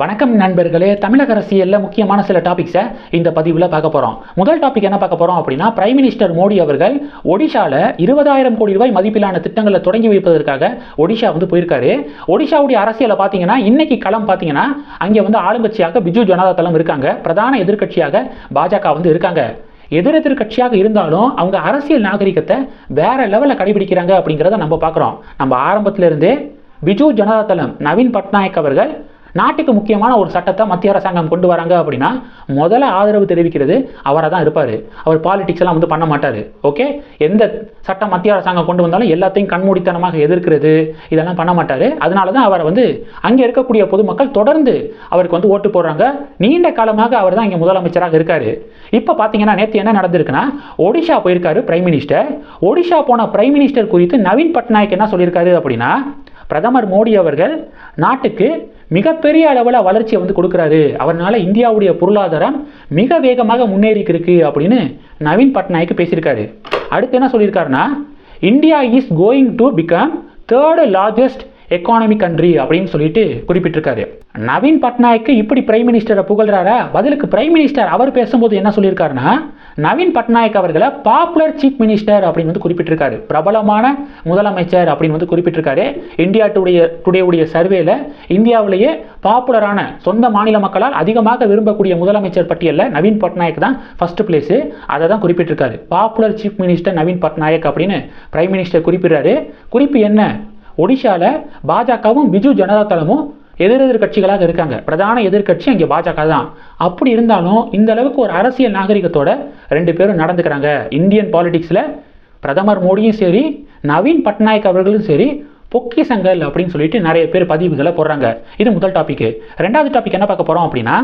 வணக்கம் நண்பர்களே தமிழக அரசியலில் முக்கியமான சில டாபிக்ஸை இந்த பதிவில் பார்க்க போகிறோம் முதல் டாபிக் என்ன பார்க்க போகிறோம் அப்படின்னா பிரைம் மினிஸ்டர் மோடி அவர்கள் ஒடிஷாவில் இருபதாயிரம் கோடி ரூபாய் மதிப்பிலான திட்டங்களை தொடங்கி வைப்பதற்காக ஒடிஷா வந்து போயிருக்காரு. ஒடிஷாவுடைய அரசியலை பார்த்தீங்கன்னா இன்னைக்கு களம் பார்த்தீங்கன்னா அங்கே வந்து ஆளுங்கட்சியாக பிஜு ஜனதா தளம் இருக்காங்க. பிரதான எதிர்க்கட்சியாக பாஜக வந்து இருக்காங்க. எதிரெதிர் கட்சியாக இருந்தாலும் அவங்க அரசியல் நாகரிகத்தை வேற லெவலில் கடைபிடிக்கிறாங்க அப்படிங்கிறத நம்ம பார்க்குறோம். நம்ம ஆரம்பத்திலிருந்தே பிஜு ஜனதா தளம் நவீன் பட்நாயக் அவர்கள் நாட்டுக்கு முக்கியமான ஒரு சட்டத்தை மத்திய அரசாங்கம் கொண்டு வராங்க அப்படின்னா முதல்ல ஆதரவு தெரிவிக்கிறது அவராக தான் இருப்பார். அவர் பாலிடிக்ஸ் எல்லாம் வந்து பண்ண மாட்டார். ஓகே எந்த சட்டம் மத்திய அரசாங்கம் கொண்டு வந்தாலும் எல்லாத்தையும் கண்மூடித்தனமாக எதிர்க்கிறது இதெல்லாம் பண்ண மாட்டார். அதனால தான் அவரை வந்து அங்கே இருக்கக்கூடிய பொதுமக்கள் தொடர்ந்து அவருக்கு வந்து ஓட்டு போடுறாங்க. நீண்ட காலமாக அவர் தான் இங்கே முதலமைச்சராக இருக்கார். இப்போ பார்த்தீங்கன்னா நேற்று என்ன நடந்திருக்குன்னா ஒடிஷா போயிருக்காரு பிரைம் மினிஸ்டர் ஒடிஷா போன பிரைம் மினிஸ்டர் குறித்து நவீன் பட்நாயக் என்ன சொல்லியிருக்காரு அப்படின்னா பிரதமர் மோடி அவர்கள் நாட்டுக்கு மிகப்பெரிய அளவில் வளர்ச்சியை வந்து கொடுக்குறாரு. அவர்னால இந்தியாவுடைய பொருளாதாரம் மிக வேகமாக முன்னேறிக்கிருக்கு அப்படின்னு நவீன் பட்நாயக் பேசியிருக்காரு. அடுத்து என்ன சொல்லியிருக்காருன்னா India is going to become third largest economy country அப்படின்னு சொல்லிட்டு குறிப்பிட்டிருக்காரு. நவீன் பட்நாயக்கு இப்படி பிரைம் மினிஸ்டரை புகழ்றாரா? பதிலுக்கு பிரைம் மினிஸ்டர் அவர் பேசும்போது என்ன சொல்லியிருக்காருன்னா நவீன் பட்நாயக் அவர்களை பாப்புலர் சீஃப் மினிஸ்டர் அப்படின்னு வந்து குறிப்பிட்டிருக்காரு. பிரபலமான முதலமைச்சர் அப்படின்னு வந்து குறிப்பிட்டிருக்காரு. இந்தியா டுடைய டுடே உடைய சர்வேல இந்தியாவிலேயே பாப்புலரான சொந்த மாநில மக்களால் அதிகமாக விரும்பக்கூடிய முதலமைச்சர் பட்டியலில் நவீன் பட்நாயக் தான் ஃபர்ஸ்ட் பிளேஸ் அதை தான் குறிப்பிட்டிருக்காரு. Popular chief minister Naveen Patnaik அப்படின்னு பிரைம் மினிஸ்டர் குறிப்பிடுறாரு. குறிப்பு என்ன? ஒடிஷாவில் பாஜகவும் பிஜு ஜனதா தளமும் எதிரெதிர் கட்சிகளாக இருக்காங்க. பிரதான எதிர்கட்சி அங்கே பாஜக தான். அப்படி இருந்தாலும் இந்த அளவுக்கு ஒரு அரசியல் நாகரிகத்தோட ரெண்டு பேரும் நடந்துக்கிறாங்க. இந்தியன் பாலிடிக்ஸில் பிரதமர் மோடியும் சரி நவீன் பட்நாயக் அவர்களும் சரி பொக்கிசங்கள் அப்படின்னு சொல்லிட்டு நிறைய பேர் பதிவுகளை போடுறாங்க. இது முதல் டாபிக் ரெண்டாவது டாபிக் என்ன பார்க்க போகிறோம் அப்படின்னா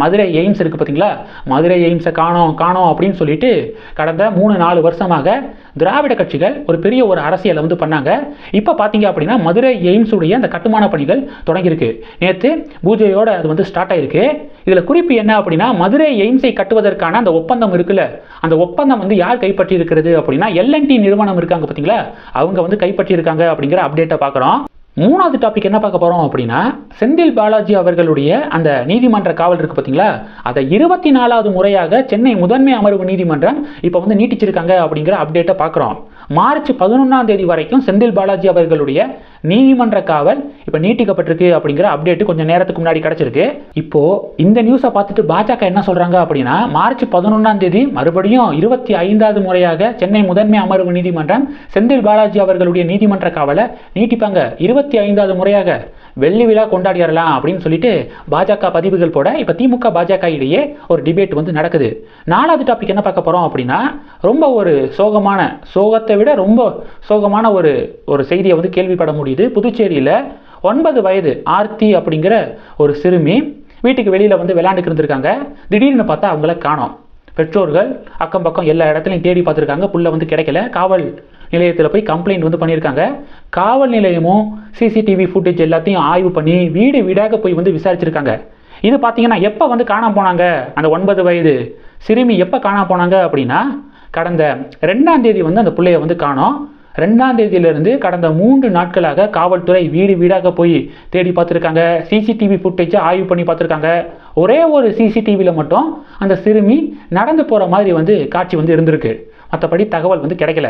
மதுரை எய்ம்ஸ் இருக்குது பார்த்தீங்களா மதுரை எய்ம்ஸை காணோம் காணோம் அப்படின்னு சொல்லிட்டு கடந்த மூணு நாலு வருஷமாக திராவிட கட்சிகள் ஒரு பெரிய ஒரு அரசியலை வந்து பண்ணாங்க. இப்போ பார்த்தீங்க அப்படின்னா மதுரை எய்ம்ஸுடைய அந்த கட்டுமான பணிகள் தொடங்கியிருக்கு. நேற்று பூஜையோட அது வந்து ஸ்டார்ட் ஆயிருக்கு. இதில் குறிப்பு என்ன அப்படின்னா மதுரை எய்ம்ஸை கட்டுவதற்கான அந்த ஒப்பந்தம் இருக்குல்ல அந்த ஒப்பந்தம் வந்து யார் கைப்பற்றி இருக்கிறது அப்படின்னா எல்என்டி நிறுவனம் இருக்காங்க பார்த்தீங்களா அவங்க வந்து கைப்பற்றி இருக்காங்க அப்படிங்கிற அப்டேட்டை பார்க்குறோம் மூணாவது டாபிக் என்ன பார்க்க போகிறோம் அப்படின்னா செந்தில் பாலாஜி அவர்களுடைய அந்த நீதிமன்ற காவல் இருக்குது பார்த்தீங்களா அதை இருபத்தி நாலாவது முறையாக சென்னை முதன்மை அமர்வு நீதிமன்றம் இப்போ வந்து நீட்டிச்சிருக்காங்க அப்படிங்கிற அப்டேட்டை பார்க்குறோம். மார்ச் பதினொன்றாம் தேதி வரைக்கும் செந்தில் பாலாஜி அவர்களுடைய நீதிமன்ற காவல் இப்போ நீட்டிக்கப்பட்டிருக்கு அப்படிங்கிற அப்டேட் கொஞ்சம் நேரத்துக்கு முன்னாடி கிடச்சிருக்கு. இப்போ இந்த நியூஸை பார்த்துட்டு பாஜக என்ன சொல்கிறாங்க அப்படின்னா மார்ச் பதினொன்றாம் தேதி மறுபடியும் இருபத்தி ஐந்தாவது முறையாக சென்னை முதன்மை அமர்வு நீதிமன்றம் செந்தில் பாலாஜி அவர்களுடைய நீதிமன்ற காவலை நீட்டிப்பாங்க. இருபத்தி ஐந்தாவது முறையாக வெள்ளி விழா கொண்டாடிடலாம் அப்படின்னு சொல்லிட்டு பாஜக பதிவுகள் போட இப்போ திமுக பாஜக இடையே ஒரு டிபேட் வந்து நடக்குது. நாலாவது டாபிக் என்ன பார்க்க போகிறோம் அப்படின்னா ரொம்ப ஒரு சோகமான சோகத்தை விட ரொம்ப சோகமான ஒரு ஒரு செய்தியை வந்து கேள்விப்பட முடியுது. புதுச்சேரியில் ஒன்பது வயது ஆர்த்தி அப்படிங்கிற ஒரு சிறுமி வீட்டுக்கு வெளியில் வந்து விளையாண்டுக்கு இருந்திருக்காங்க. திடீர்னு பார்த்தா அவங்கள காணோம். பெற்றோர்கள் அக்கம் பக்கம் எல்லா இடத்துலையும் தேடி பார்த்துருக்காங்க. புள்ள வந்து கிடைக்கல. காவல் நிலையத்தில் போய் கம்ப்ளைண்ட் வந்து பண்ணியிருக்காங்க. காவல் நிலையமும் சிசிடிவி ஃபுட்டேஜ் எல்லாத்தையும் ஆய்வு பண்ணி வீடு வீடாக போய் வந்து விசாரிச்சிருக்காங்க. இது பார்த்தீங்கன்னா எப்போ வந்து காணாம போனாங்க? அந்த ஒன்பது வயது சிறுமி எப்போ காணாம போனாங்க அப்படின்னா கடந்த ரெண்டாம் தேதி வந்து அந்த பிள்ளைய வந்து காணோம். ரெண்டாம் தேதியிலிருந்து கடந்த மூன்று நாட்களாக காவல்துறை வீடு வீடாக போய் தேடி பார்த்துருக்காங்க. சிசிடிவி ஃபுட்டேஜை ஆய்வு பண்ணி பார்த்துருக்காங்க. ஒரே ஒரு சிசிடிவியில் மட்டும் அந்த சிறுமி நடந்து போகிற மாதிரி வந்து காட்சி வந்து இருந்திருக்கு. மற்றபடி தகவல் வந்து கிடைக்கல.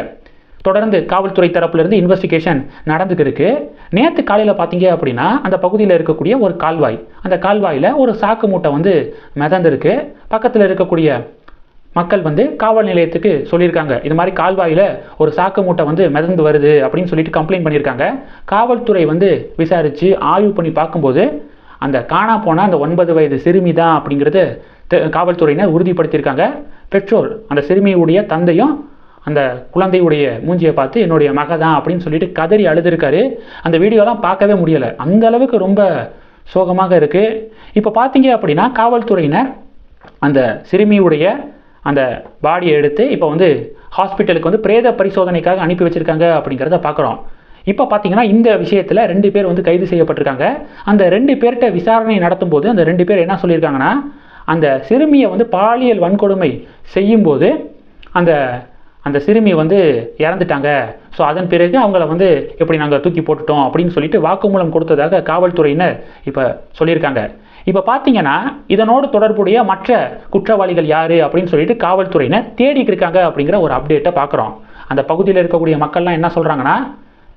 தொடர்ந்து காவல்துறை தரப்புலேருந்து இன்வெஸ்டிகேஷன் நடந்துக்கிருக்கு நேற்று காலையில் பார்த்தீங்க அப்படின்னா அந்த பகுதியில் இருக்கக்கூடிய ஒரு கால்வாய். அந்த கால்வாயில் ஒரு சாக்கு மூட்டை வந்து மிதந்திருக்கு. பக்கத்தில் இருக்கக்கூடிய மக்கள் வந்து காவல் நிலையத்துக்கு சொல்லியிருக்காங்க. இது மாதிரி கால்வாயில் ஒரு சாக்கு மூட்டை வந்து மிதந்து வருது அப்படின்னு சொல்லிட்டு கம்ப்ளைண்ட் பண்ணியிருக்காங்க. காவல்துறை வந்து விசாரித்து ஆய்வு பண்ணி பார்க்கும்போது அந்த காணா போன அந்த ஒன்பது வயது சிறுமி தான் அப்படிங்கிறது காவல்துறையினர் உறுதிப்படுத்தியிருக்காங்க. பெற்றோர் அந்த சிறுமியுடைய தந்தையும் அந்த குழந்தையுடைய மூஞ்சியை பார்த்து என்னுடைய மக தான் அப்படின்னு சொல்லிட்டு கதறி அழுதுருக்காரு. அந்த வீடியோலாம் பார்க்கவே முடியலை. அந்த அளவுக்கு ரொம்ப சோகமாக இருக்குது இப்போ பார்த்தீங்க அப்படின்னா காவல்துறையினர் அந்த சிறுமியுடைய அந்த பாடியை எடுத்து இப்போ வந்து ஹாஸ்பிட்டலுக்கு வந்து பிரேத பரிசோதனைக்காக அனுப்பி வச்சுருக்காங்க அப்படிங்கிறத பார்க்குறோம். இப்போ பார்த்தீங்கன்னா இந்த விஷயத்தில் ரெண்டு பேர் வந்து கைது செய்யப்பட்டிருக்காங்க. அந்த ரெண்டு பேர்கிட்ட விசாரணை நடத்தும் போது அந்த ரெண்டு பேர் என்ன சொல்லியிருக்காங்கன்னா அந்த சிறுமியை வந்து பாலியல் வன்கொடுமை செய்யும்போது அந்த அந்த சிறுமி வந்து இறந்துட்டாங்க. ஸோ அதன் பிறகு அவங்கள வந்து இப்படி நாங்கள் தூக்கி போட்டுட்டோம் அப்படின்னு சொல்லிட்டு வாக்குமூலம் கொடுத்ததாக காவல்துறையினர் இப்போ சொல்லியிருக்காங்க. இப்போ பார்த்தீங்கன்னா இதனோடு தொடர்புடைய மற்ற குற்றவாளிகள் யார் அப்படின்னு சொல்லிட்டு காவல்துறையினர் தேடிட்டு இருக்காங்க அப்படிங்கிற ஒரு அப்டேட்டை பார்க்குறோம் அந்த பகுதியில் இருக்கக்கூடிய மக்கள்லாம் என்ன சொல்கிறாங்கன்னா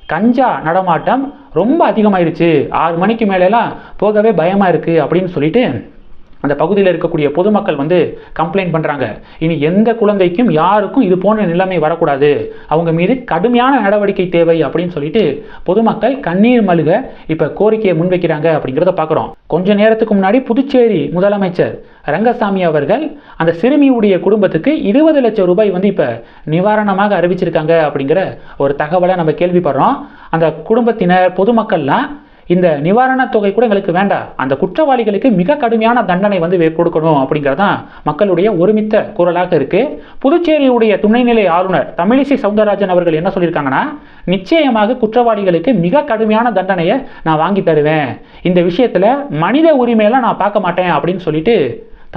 கஞ்சா நடமாட்டம் ரொம்ப அதிகமாயிருச்சு. ஆறு மணிக்கு மேலெலாம் போகவே பயமாக இருக்குது அப்படின்னு சொல்லிட்டு அந்த பகுதியில் இருக்கக்கூடிய பொதுமக்கள் வந்து கம்ப்ளைண்ட் பண்ணுறாங்க இனி எந்த குழந்தைக்கும் யாருக்கும் இது போன்ற நிலைமை வரக்கூடாது. அவங்க மீது கடுமையான நடவடிக்கை தேவை அப்படின்னு சொல்லிட்டு பொதுமக்கள் கண்ணீர் மழுக இப்போ கோரிக்கையை முன்வைக்கிறாங்க அப்படிங்கிறத பார்க்குறோம் கொஞ்ச நேரத்துக்கு முன்னாடி புதுச்சேரி முதலமைச்சர் ரங்கசாமி அவர்கள் அந்த சிறுமியுடைய குடும்பத்துக்கு இருபது லட்சம் ரூபாய் வந்து இப்போ நிவாரணமாக அறிவிச்சிருக்காங்க அப்படிங்கிற ஒரு தகவலை நம்ம கேள்விப்படுறோம். அந்த குடும்பத்தினர் பொதுமக்கள்லாம் இந்த நிவாரணத் தொகை கூட எங்களுக்கு வேண்டாம். அந்த குற்றவாளிகளுக்கு மிக கடுமையான தண்டனை வந்து கொடுக்கணும் அப்படிங்கிறது தான் மக்களுடைய ஒருமித்த குரலாக இருக்கு. புதுச்சேரியுடைய துணைநிலை ஆளுநர் தமிழிசை சவுந்தரராஜன் அவர்கள் என்ன சொல்லியிருக்காங்கன்னா நிச்சயமாக குற்றவாளிகளுக்கு மிக கடுமையான தண்டனையை நான் வாங்கி தருவேன். இந்த விஷயத்துல மனித உரிமையெல்லாம் நான் பார்க்க மாட்டேன் அப்படின்னு சொல்லிட்டு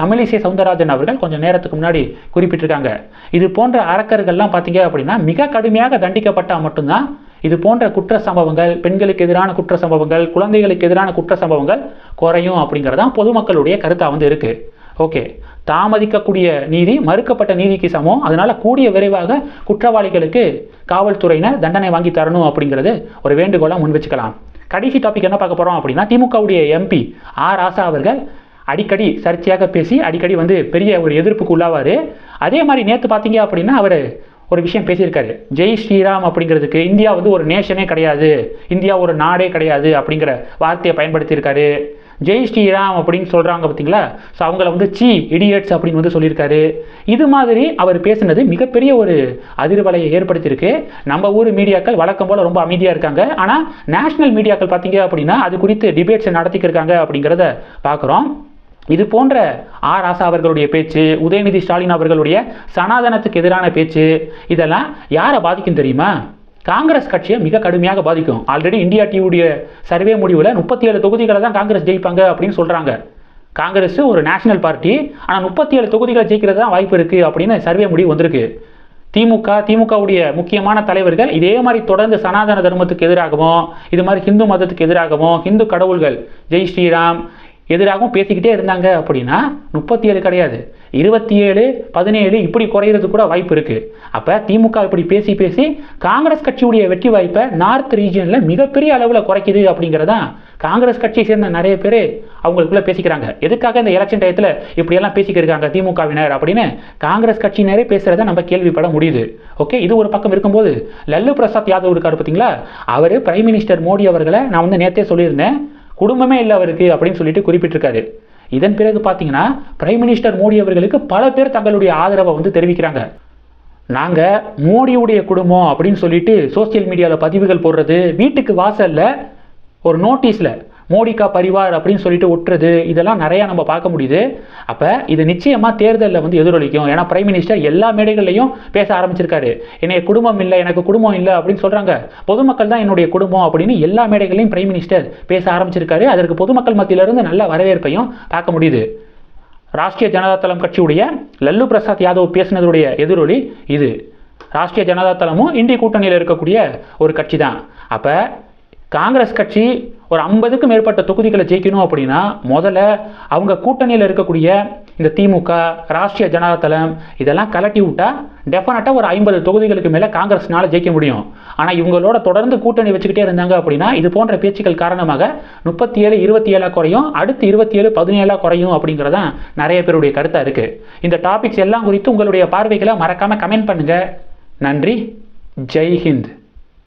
தமிழிசை சவுந்தரராஜன் அவர்கள் கொஞ்சம் நேரத்துக்கு முன்னாடி குறிப்பிட்டிருக்காங்க. இது போன்ற அரக்கர்கள்லாம் பார்த்தீங்க அப்படின்னா மிக கடுமையாக தண்டிக்கப்பட்டால் மட்டும்தான் இது போன்ற குற்ற சம்பவங்கள் பெண்களுக்கு எதிரான குற்ற சம்பவங்கள் குழந்தைகளுக்கு எதிரான குற்ற சம்பவங்கள் குறையும் அப்படிங்கிறதான் பொதுமக்களுடைய கருத்தாக வந்து இருக்கு. ஓகே. தாமதிக்கக்கூடிய நீதி மறுக்கப்பட்ட நீதிக்கு சமம். அதனால கூடிய விரைவாக குற்றவாளிகளுக்கு காவல்துறையினர் தண்டனை வாங்கி தரணும் அப்படிங்கிறது ஒரு வேண்டுகோளாக முன் வச்சுக்கலாம். கடைசி டாபிக் என்ன பார்க்க போகிறோம் அப்படின்னா திமுகவுடைய எம்பி ஆர் ஆசா அவர்கள் அடிக்கடி சர்ச்சையாக பேசி அடிக்கடி வந்து பெரிய ஒரு எதிர்ப்புக்கு உள்ளாவார். அதே மாதிரி நேற்று பார்த்தீங்க அப்படின்னா அவர் ஒரு விஷயம் பேசியிருக்காரு. ஜெய் ஸ்ரீராம் அப்படிங்கிறதுக்கு இந்தியா வந்து ஒரு நேஷனே கிடையாது. இந்தியா ஒரு நாடே கிடையாது அப்படிங்கிற வார்த்தையை பயன்படுத்தியிருக்காரு. ஜெய் ஸ்ரீராம் அப்படின்னு சொல்கிறாங்க பார்த்தீங்களா? ஸோ அவங்கள வந்து சீ இடியட்ஸ் அப்படின்னு வந்து சொல்லியிருக்காரு. இது மாதிரி அவர் பேசுனது மிகப்பெரிய ஒரு அதிர்வலையை ஏற்படுத்தியிருக்கு. நம்ம ஊர் மீடியாக்கள் வழக்கம் போல் ரொம்ப அமைதியாக இருக்காங்க. ஆனால் நேஷ்னல் மீடியாக்கள் பார்த்தீங்க அப்படின்னா அது குறித்து டிபேட்ஸை நடத்திக்கிருக்காங்க அப்படிங்கிறத பார்க்குறோம். இது போன்ற ஆர் ராசா அவர்களுடைய பேச்சு உதயநிதி ஸ்டாலின் அவர்களுடைய சனாதனத்துக்கு எதிரான பேச்சு இதெல்லாம் யாரை பாதிக்கும் தெரியுமா? காங்கிரஸ் கட்சியை மிக கடுமையாக பாதிக்கும். ஆல்ரெடி இந்தியா டிவியுடைய சர்வே முடிவில் முப்பத்தி ஏழு தொகுதிகளை தான் காங்கிரஸ் ஜெயிப்பாங்க அப்படின்னு சொல்கிறாங்க காங்கிரஸ் ஒரு நேஷனல் பார்ட்டி ஆனால் முப்பத்தி ஏழு தொகுதிகளை ஜெயிக்கிறது தான் வாய்ப்பு இருக்குது அப்படின்னு சர்வே முடிவு வந்திருக்கு. திமுக திமுகவுடைய முக்கியமான தலைவர்கள் இதே மாதிரி தொடர்ந்து சனாதன தர்மத்துக்கு எதிராகவும் இது மாதிரி ஹிந்து மதத்துக்கு எதிராகவும் ஹிந்து கடவுள்கள் ஜெய் ஸ்ரீராம் எதிராகவும் பேசிக்கிட்டே இருந்தாங்க அப்படின்னா முப்பத்தி ஏழு கிடையாது. இருபத்தி ஏழு பதினேழு இப்படி குறையிறது கூட வாய்ப்பு இருக்குது அப்போ திமுக இப்படி பேசி பேசி காங்கிரஸ் கட்சியுடைய வெற்றி வாய்ப்பை நார்த் ரீஜியனில் மிகப்பெரிய அளவில் குறைக்குது அப்படிங்கிறதான் காங்கிரஸ் கட்சியை சேர்ந்த நிறைய பேர் அவங்களுக்குள்ளே பேசிக்கிறாங்க. எதுக்காக இந்த எலெக்ஷன் டயத்தில் இப்படியெல்லாம் பேசிக்கிருக்காங்க திமுகவினர் அப்படின்னு காங்கிரஸ் கட்சியினரே பேசுகிறத நம்ம கேள்விப்பட முடியுது. ஓகே இது ஒரு பக்கம் இருக்கும்போது லல்லு பிரசாத் யாதவ் இருக்கார் பார்த்தீங்களா அவர் பிரைம் மினிஸ்டர் மோடி அவர்களை நான் வந்து நேற்றே சொல்லியிருந்தேன். குடும்பமே இல்லை அவருக்கு அப்படின்னு சொல்லிட்டு குறிப்பிட்டிருக்காரு. இதன் பிறகு பார்த்தீங்கன்னா பிரைம் மினிஸ்டர் மோடி அவர்களுக்கு பல பேர் தங்களுடைய ஆதரவை வந்து தெரிவிக்கிறாங்க. நாங்கள் மோடியுடைய குடும்பம் அப்படின்னு சொல்லிட்டு சோஷியல் மீடியாவில் பதிவுகள் போடுறது வீட்டுக்கு வாசலில் ஒரு நோட்டீஸில் மோடிகா பரிவார் அப்படின்னு சொல்லிட்டு ஒட்டுறது இதெல்லாம் நிறையா நம்ம பார்க்க முடியுது. அப்போ இது நிச்சயமாக தேர்தலில் வந்து எதிரொலிக்கும். ஏன்னா பிரைம் மினிஸ்டர் எல்லா மேடைகள்லையும் பேச ஆரம்பிச்சிருக்காரு. என்னைய குடும்பம் இல்லை எனக்கு குடும்பம் இல்லை அப்படின்னு சொல்கிறாங்க பொதுமக்கள் தான் என்னுடைய குடும்பம் அப்படின்னு எல்லா மேடைகளையும் பிரைம் மினிஸ்டர் பேச ஆரம்பிச்சிருக்காரு. அதற்கு பொதுமக்கள் மத்தியிலிருந்து நல்ல வரவேற்பையும் பார்க்க முடியுது. ராஷ்டிரிய ஜனதா தளம் கட்சியுடைய லல்லு பிரசாத் யாதவ் பேசினதுடைய எதிரொலி இது. ராஷ்டிரிய ஜனதா தளமும் இந்திய கூட்டணியில் இருக்கக்கூடிய ஒரு கட்சி தான் அப்போ காங்கிரஸ் கட்சி ஒரு ஐம்பதுக்கு மேற்பட்ட தொகுதிகளை ஜெயிக்கணும் அப்படின்னா முதல்ல அவங்க கூட்டணியில் இருக்கக்கூடிய இந்த திமுக ராஷ்டிரிய ஜனதாதளம் இதெல்லாம் கலட்டி விட்டா டெஃபினட்டாக ஒரு ஐம்பது தொகுதிகளுக்கு மேலே காங்கிரஸ்னால ஜெயிக்க முடியும். ஆனால் இவங்களோட தொடர்ந்து கூட்டணி வச்சுக்கிட்டே இருந்தாங்க அப்படின்னா இது போன்ற பேச்சுக்கள் காரணமாக முப்பத்தி ஏழு இருபத்தி ஏழா குறையும் அடுத்து இருபத்தி ஏழு பதினேழா குறையும் அப்படிங்கிறதான் நிறைய பேருடைய கருத்தாக இருக்குது இந்த டாபிக்ஸ் எல்லாம் குறித்து உங்களுடைய பார்வைகளை மறக்காமல் கமெண்ட் பண்ணுங்கள் நன்றி. ஜெய் ஹிந்த்.